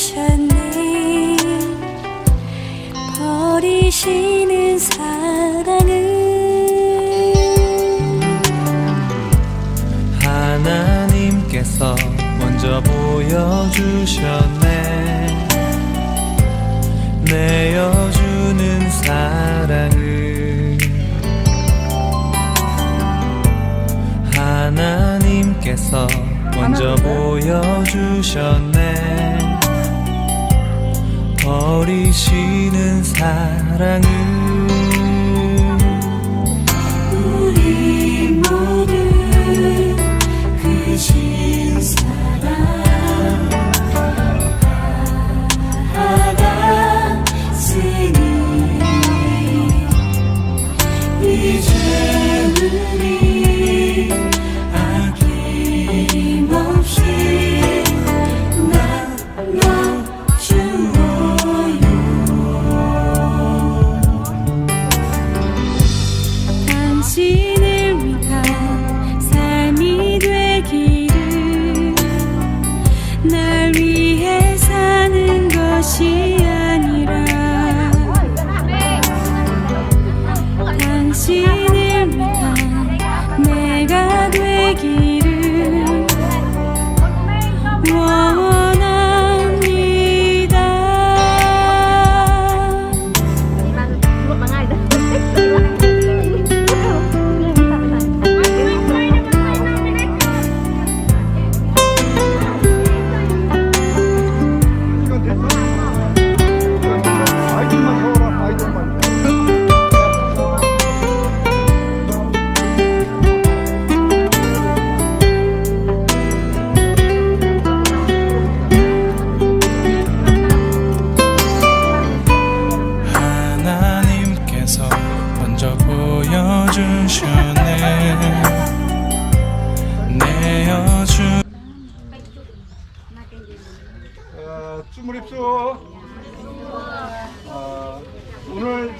보여주셨니 버리시는 사랑은 하나님께서 먼저 보여주셨네. 내어주는 사랑을. 하나님께서 먼저 보여주셨네 버리시는 사랑을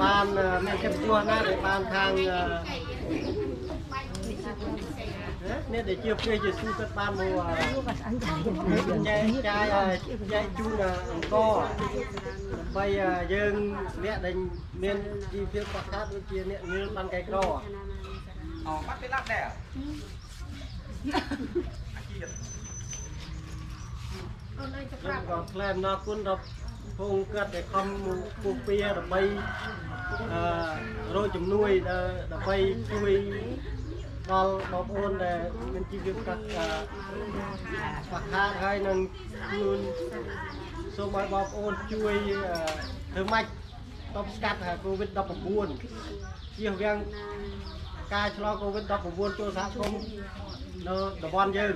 បានអឺមានកិត្តិយសណាស់ដែលបានខាងអឺនេះដែលជាព្រះយេស៊ូវគាត់បានមកអឺចែកចាយឲ្យចែកជូនអឺអង្គដើម្បីអឺយើងអ្នកដែលមានជីវភាពខ្វះខាតដូចជាអ្នកងឿនបានកែក្រ ខ្ញុំក៏ថ្លែងអំណរគុណដល់ ពងគាត់ដែលខំពុះពៀដើម្បីអឺរកជំនួយដល់ដើម្បីជួយដល់បងប្អូនដែលមានជីវភាពខ្វះខ្វះខាតហើយនឹងជួយសូមឲ្យបងប្អូនជួយអឺធ្វើម៉េចតបស្កាត់កូវីដ19ជៀសវាងការឆ្លងកូវីដ19ចូលសហគមន៍នៅតំបន់យើង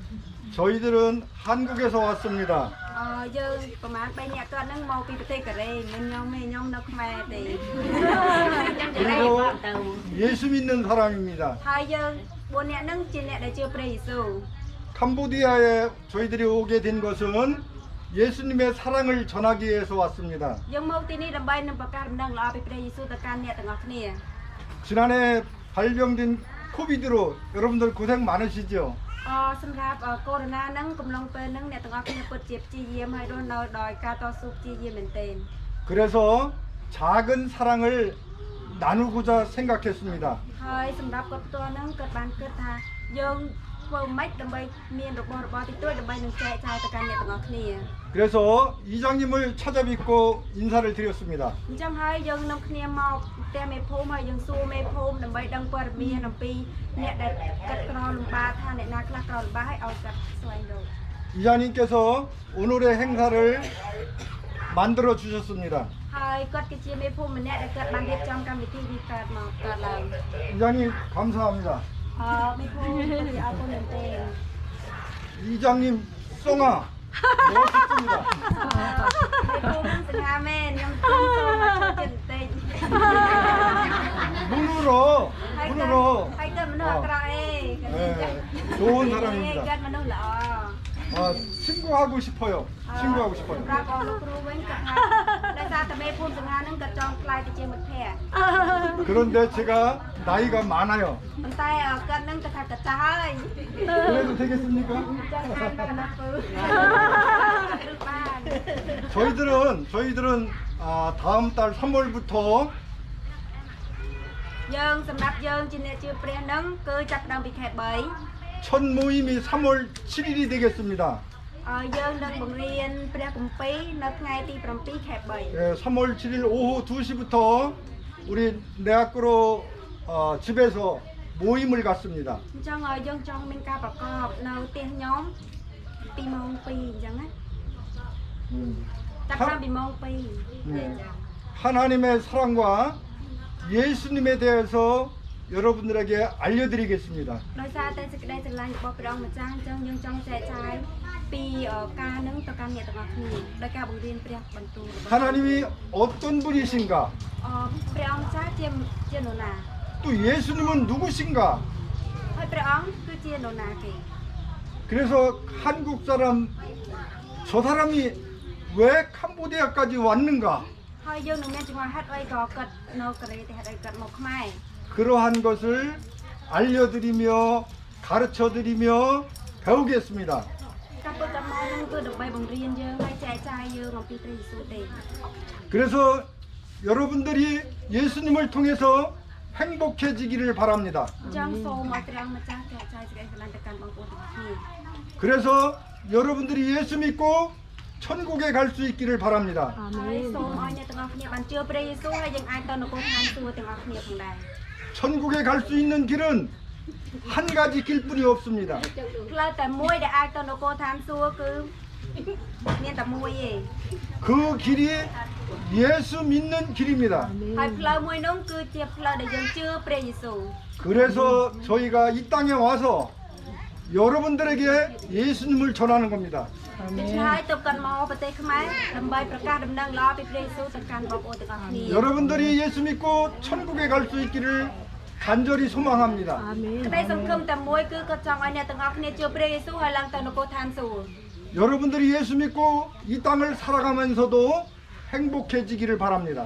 저희들은 한국에서 왔습니다 អឺយើងប្រហែល3នាក់គាត់ហ្នឹងមកពីប្រទេសកូរ៉េមិនខ្ញុំទេខ្ញុំនៅខ្មែរទេ 그리고 예수 믿는 사람입니다 ហើយយើង4នាក់ហ្នឹងជាអ្នកដែលជឿព្រះយេស៊ូវ 캄보디아에 저희들이 오게 된 것은 예수님의 사랑을 전하기 위해서 왔습니다. យើងមកទីនេះដើម្បីនឹងប្រកាសដំណឹងល្អពីព្រះយេស៊ូវទៅកាន់អ្នកទាំងអស់គ្នា 지난해 발병된 코비드로 여러분들 고생 많으시죠? អសម្រាប់អកូវីដ -19 ហ្នឹងកំឡុងពេលហ្នឹងអ្នកទាំងអស់គ្នាពិតជាព្យាយាមឲ្យរស់នៅដោយការតស៊ូព្យាយាមមែនទែន 그래서 작은 사랑을 나누고자 생각했습니다. ហើយសម្រាប់គាត់ផ្ទាល់ហ្នឹងគាត់បានគិតថាយើងធ្វើម៉េចដើម្បីមានរបស់របរតិចតួចដើម្បីនឹងចែកចាយទៅកាន់អ្នកទាំងអស់គ្នា 그래서 이장님을 찾아뵙고 인사를 드렸습니다. អញ្ចឹងហើយយើងនាំគ្នាមកផ្ទះមេភូមិហើយយើងសួរមេភូមិដើម្បីដឹងព័ត៌មានអំពីអ្នកដែលកាត់ក្រលំបាកថាអ្នកណាខ្លះក្រលំបាកហើយឲ្យកាត់ស្វែងរក 이장님께서 오늘의 행사를 만들어 주셨습니다. ហើយគាត់គឺជាមេភូមិម្នាក់ដែលគាត់បានរៀបចំកម្មវិធីនេះកើតមកកើតឡើង 이장님 감사합니다. អឺមេភូមិគាត់និយាយអរគុណមែនទេ 이장님 썽아 멋있습니다. មេភូមិនឹងសង្ហាមែនខ្ញុំជូនសូមមកជួយចិត្តបន្តិច 눈으로 ហើយគាត់ 눈으로 ហើយគាត់មនុស្សអាក្រក់អេគាត់និយាយ 네, 좋은 គាត់ 사람입니다. មនុស្សល្អ 아, 친구하고 싶어요. 친구하고 សម្ 싶어요. រាប់អស់លោកគ្រូវិញគាត់ថាដោយសារតែមេភូមិសង្ហានឹងគាត់ចង់ខ្លាយទៅជាមិត្តភក្តិ 그런데 제가 나이가 많아요. ប៉ុន្តែអឺគាត់នឹងគាត់ថាគាត់ចាស់ហើយ 그래도 되겠습니까? ចាស់ហើយគាត់ណាស់ពើឬបាន 저희들은 저희들은 아, 다음 달 3월부터 យើងសម្រាប់យើងជាអ្នកជឿព្រះនឹងគឺចាប់ផ្ដើមពីខែ3 첫 모임이 3월 7일이 되겠습니다. អឺយើងនឹងបង្រៀនព្រះគម្ពីរនៅថ្ងៃទី7ខែ3 예, 3월 7일 오후 2시부터 우리 내 학교로 어, 집에서 모임을 갖습니다. អញ្ចឹងឲ្យយើងចង់មានការប្រកបនៅផ្ទះខ្ញុំពីម៉ោង2អញ្ចឹងណាចាប់តាំងពីម៉ោង2ទេអញ្ចឹង 하나님의 사랑과 예수님에 대해서 여러분들에게 알려드리겠습니다. ដោយសារតែសេចក្តីស្រឡាញ់របស់ព្រះអង្គម្ចាស់អញ្ចឹងយើងចង់ចែកចាយពីអឺការនឹងទៅកាន់អ្នកទាំងអស់គ្នាដោយការបង្រៀនព្រះបន្ទូលរបស់ 하나님이 어떤 분이신가? អឺព្រះអង្គម្ចាស់ជាជានរណា 또 예수님은 누구신가? 그래서 한국 사람 저 사람이 왜 캄보디아까지 왔는가? 그러한 것을 알려드리며 가르쳐드리며 배우겠습니다. 그래서 여러분들이 예수님을 통해서 행복해지기를 바랍니다. 그래서 여러분들이 예수 믿고 천국에 갈 수 있기를 바랍니다. 천국에 갈 수 있는 길은 한 가지 길뿐이 없습니다. 그 길이 예수 믿는 길입니다. ហើយផ្លូវមួយនោះគឺជាផ្លូវដែលយើងជឿព្រះយេស៊ូវ 그래서 저희가 이 땅에 와서 여러분들에게 예수님을 전하는 겁니다. ដូច្នេះហើយទៅកាន់មកប្រទេសខ្មែរដើម្បីប្រកាសដំណឹងល្អពីព្រះយេស៊ូវទៅកាន់បងប្អូនទាំងអស់គ្នា 여러분들이 예수 믿고 천국에 갈 수 있기를 간절히 소망합니다. ក្តីសង្ឃឹមតែមួយគឺគាត់ចង់ឲ្យអ្នកទាំងអស់គ្នាជឿព្រះយេស៊ូវហើយឡើងទៅនគរឋានសួគ៌ 여러분들이 예수 믿고 이 땅을 살아가면서도 행복해지기를 바랍니다.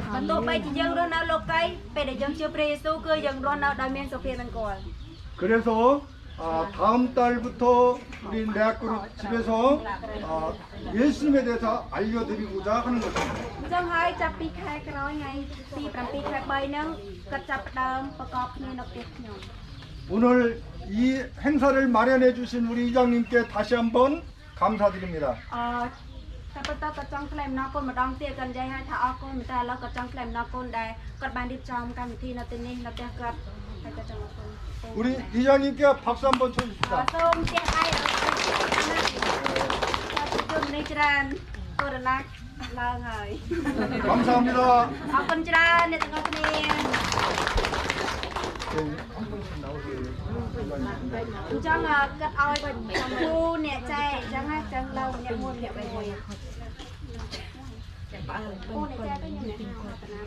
그래서 아, 다음 달부터 우리 내학교 집에서 아, 예수님에 대해서 알려드리고자 하는 것입니다. 오늘 이 행사를 마련해 주신 우리 이장님께 다시 한번 감사드립니다. แต่ปิดตัวกระจังแกลมนอกคนมาดองเตี้ยกันใายให้ถ้าออกคนแต่แล้วก็จังแกลมนอกคนได้ก็บานดิบจอมการทีนาตินี่นาเตียกัดแต่ก็จังคน 우리 이장님께 박수 한번 쳐줍시 다. ส้มเราจุตัวกลา감사합니 다. អញ្ចឹងអ่ะគាត់ឲ្យចំពូអ្នកចែកអញ្ចឹងណាអញ្ចឹងឡើងអ្នកមួយអ្នកបីមួយពូអ្នកចែកទៅខ្ញុំអ្នកហៅតាណា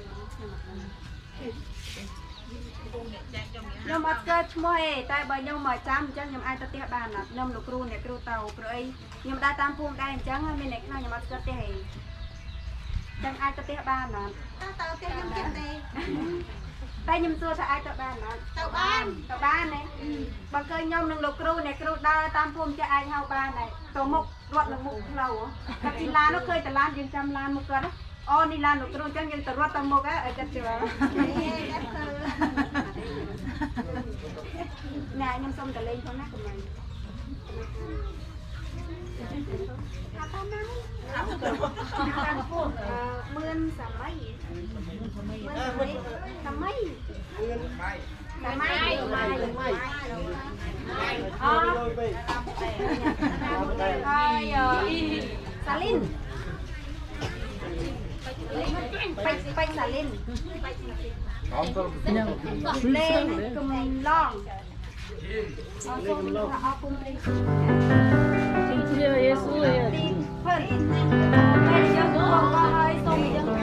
ខ្ញុំអត់កើតឈ្មោះទេតែបើខ្ញុំមកចាំអញ្ចឹងខ្ញុំអាចទៅផ្ទះបានអត់ខ្ញុំលោកគ្រូអ្នកគ្រូទៅព្រោះអីខ្ញុំដើរតាមភូមិដែរអញ្ចឹងហើយមានអ្នកខ្លះខ្ញុំអត់ស្គាល់ផ្ទះទេអញ្ចឹងអាចទៅផ្ទះបានអត់ទៅផ្ទះខ្ញុំចិត្តទេ តែខ្ញុំសួរថាអាចទៅបានអត់ទៅបានទៅបានទេបើឃើញខ្ញុំនឹងលោកគ្រូអ្នកគ្រូដើរតាមភូមិចេះអាចហៅបានដែរទៅមុខរត់នឹងមុខផ្លូវតែពីឡាននោះឃើញតែឡានយើងចាំឡានមុខគាត់អូនេះឡានលោកគ្រូអញ្ចឹងយើងទៅរត់ទៅមុខហ៎ឲ្យគាត់ជឿណែខ្ញុំសុំតលេងផងណាកុំមិន มื่นสมัยมื่นสมัยสมัยสมัยสมัยอ๋อไอ้สลินไปไปสลินเล่นกำลังล่องเอาคุมเลย 也是耶，快点，快点，要走！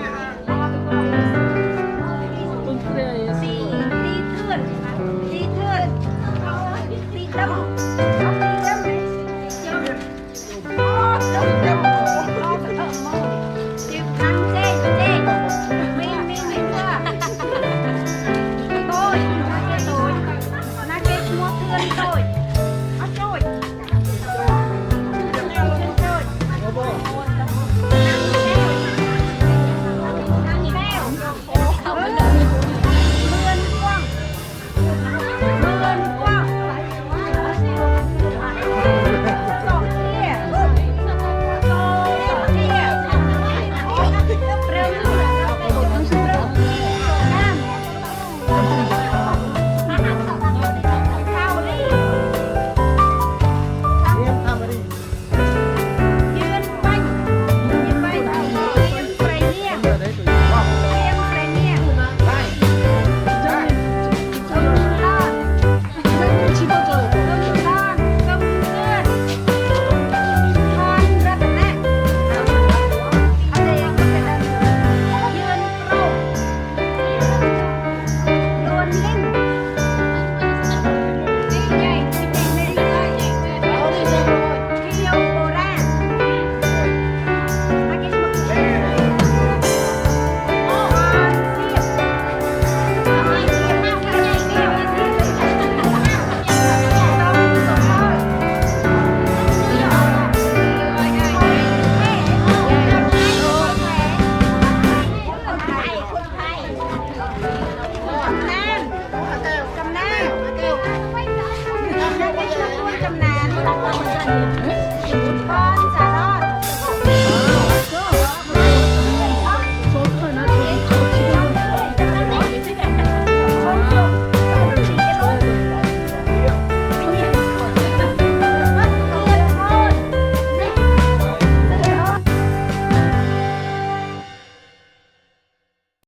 จำนาน